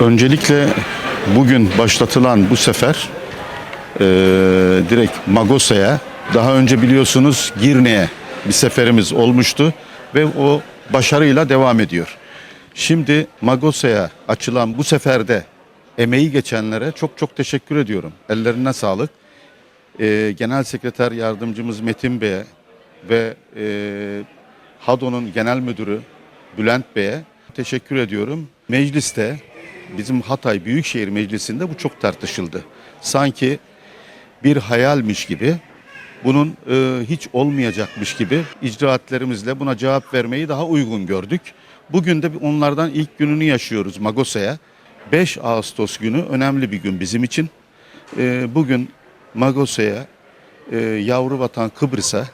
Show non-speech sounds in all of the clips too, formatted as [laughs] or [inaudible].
Öncelikle bugün başlatılan bu sefer e, direkt Magosa'ya, daha önce biliyorsunuz Girne'ye bir seferimiz olmuştu ve o başarıyla devam ediyor. Şimdi Magosa'ya açılan bu seferde emeği geçenlere çok çok teşekkür ediyorum. Ellerine sağlık. Eee, Genel Sekreter Yardımcımız Metin Bey'e ve eee HADO'nun Genel Müdürü Bülent Bey'e teşekkür ediyorum. Mecliste bizim Hatay Büyükşehir Meclisi'nde bu çok tartışıldı. Sanki bir hayalmiş gibi bunun e, hiç olmayacakmış gibi icraatlerimizle buna cevap vermeyi daha uygun gördük. Bugün de onlardan ilk gününü yaşıyoruz Magosa'ya. 5 Ağustos günü önemli bir gün bizim için. E, bugün Magosa'ya, e, yavru vatan Kıbrıs'a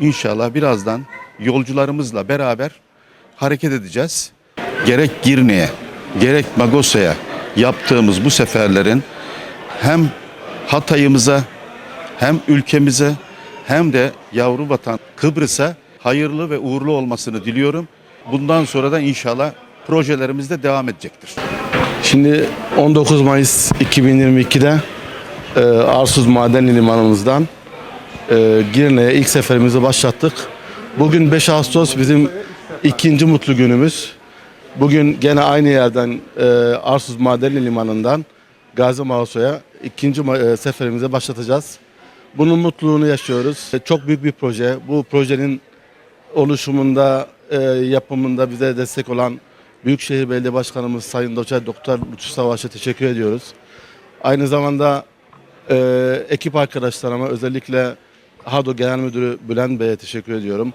inşallah birazdan yolcularımızla beraber hareket edeceğiz. Gerek Girne'ye, gerek Magosa'ya yaptığımız bu seferlerin hem Hatay'ımıza hem ülkemize hem de yavru vatan Kıbrıs'a hayırlı ve uğurlu olmasını diliyorum. Bundan sonra da inşallah projelerimiz de devam edecektir. Şimdi 19 Mayıs 2022'de e, Arsuz Madenli Limanımızdan e, Girne'ye ilk seferimizi başlattık. Bugün 5 Ağustos bizim ikinci mutlu günümüz. Bugün gene aynı yerden e, Arsuz Madenli Limanı'ndan Gazi Mauso'ya ikinci e, seferimizi başlatacağız. Bunun mutluluğunu yaşıyoruz. E, Çok büyük bir proje. Bu projenin oluşumunda, e, yapımında bize destek olan Büyükşehir Belediye Başkanımız Sayın Doçer Doktor Lütfü Savaş'a teşekkür ediyoruz. Aynı zamanda e, ekip arkadaşlarıma özellikle HADO Genel Müdürü Bülent Bey'e teşekkür ediyorum.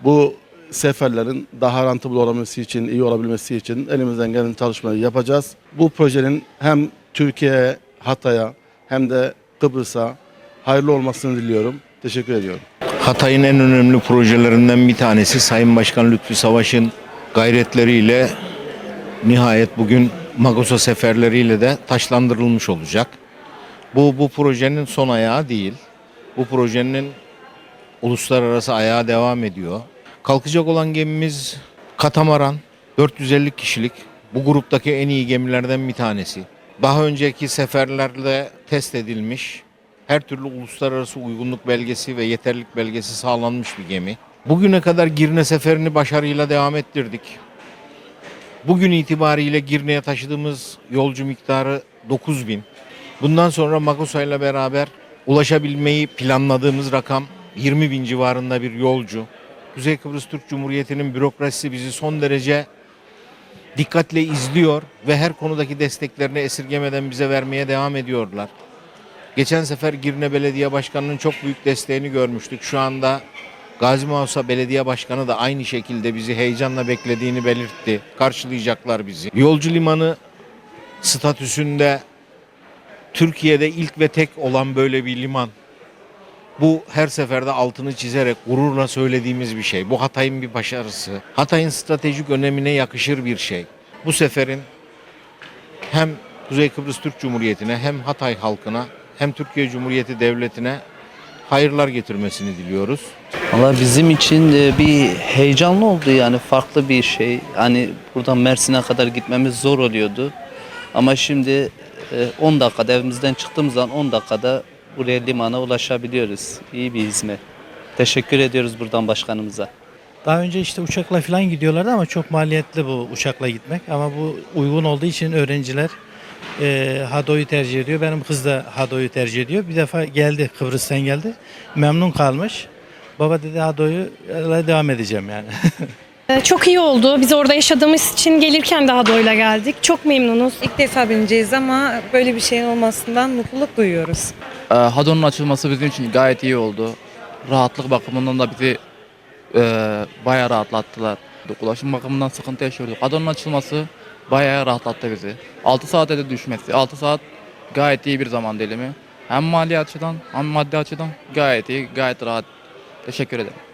Bu seferlerin daha rentable olabilmesi için, iyi olabilmesi için elimizden gelen çalışmayı yapacağız. Bu projenin hem Türkiye'ye, Hatay'a hem de Kıbrıs'a hayırlı olmasını diliyorum. Teşekkür ediyorum. Hatay'ın en önemli projelerinden bir tanesi Sayın Başkan Lütfü Savaş'ın gayretleriyle nihayet bugün Magosa seferleriyle de taşlandırılmış olacak. Bu bu projenin son ayağı değil. Bu projenin uluslararası ayağı devam ediyor. Kalkacak olan gemimiz Katamaran 450 kişilik. Bu gruptaki en iyi gemilerden bir tanesi. Daha önceki seferlerde test edilmiş her türlü uluslararası uygunluk belgesi ve yeterlilik belgesi sağlanmış bir gemi. Bugüne kadar Girne seferini başarıyla devam ettirdik. Bugün itibariyle Girne'ye taşıdığımız yolcu miktarı 9 bin. Bundan sonra Magosa ile beraber ulaşabilmeyi planladığımız rakam 20 bin civarında bir yolcu. Kuzey Kıbrıs Türk Cumhuriyeti'nin bürokrasisi bizi son derece dikkatle izliyor ve her konudaki desteklerini esirgemeden bize vermeye devam ediyorlar. Geçen sefer Girne Belediye Başkanı'nın çok büyük desteğini görmüştük. Şu anda Gazi Mausa Belediye Başkanı da aynı şekilde bizi heyecanla beklediğini belirtti. Karşılayacaklar bizi. Yolcu limanı statüsünde Türkiye'de ilk ve tek olan böyle bir liman. Bu her seferde altını çizerek gururla söylediğimiz bir şey. Bu Hatay'ın bir başarısı. Hatay'ın stratejik önemine yakışır bir şey. Bu seferin hem Kuzey Kıbrıs Türk Cumhuriyeti'ne hem Hatay halkına hem Türkiye Cumhuriyeti Devleti'ne hayırlar getirmesini diliyoruz. Valla bizim için e, bir heyecanlı oldu yani farklı bir şey. Hani buradan Mersin'e kadar gitmemiz zor oluyordu. Ama şimdi e, 10 dakikada evimizden çıktığımız zaman 10 dakikada buraya limana ulaşabiliyoruz. İyi bir hizmet. Teşekkür ediyoruz buradan başkanımıza. Daha önce işte uçakla falan gidiyorlardı ama çok maliyetli bu uçakla gitmek. Ama bu uygun olduğu için öğrenciler e, Hado'yu tercih ediyor. Benim kız da Hado'yu tercih ediyor. Bir defa geldi Kıbrıs'tan geldi. Memnun kalmış. Baba dedi Hado'yu devam edeceğim yani. [laughs] Ee, Çok iyi oldu. Biz orada yaşadığımız için gelirken daha doyla geldik. Çok memnunuz. İlk defa bineceğiz ama böyle bir şeyin olmasından mutluluk duyuyoruz. Ee, Hadon'un açılması bizim için gayet iyi oldu. Rahatlık bakımından da bizi e, bayağı rahatlattılar. Ulaşım bakımından sıkıntı yaşıyorduk. Hadon'un açılması bayağı rahatlattı bizi. 6 saate de düşmesi. 6 saat gayet iyi bir zaman dilimi. Hem mali açıdan hem maddi açıdan gayet iyi, gayet rahat. Teşekkür ederim.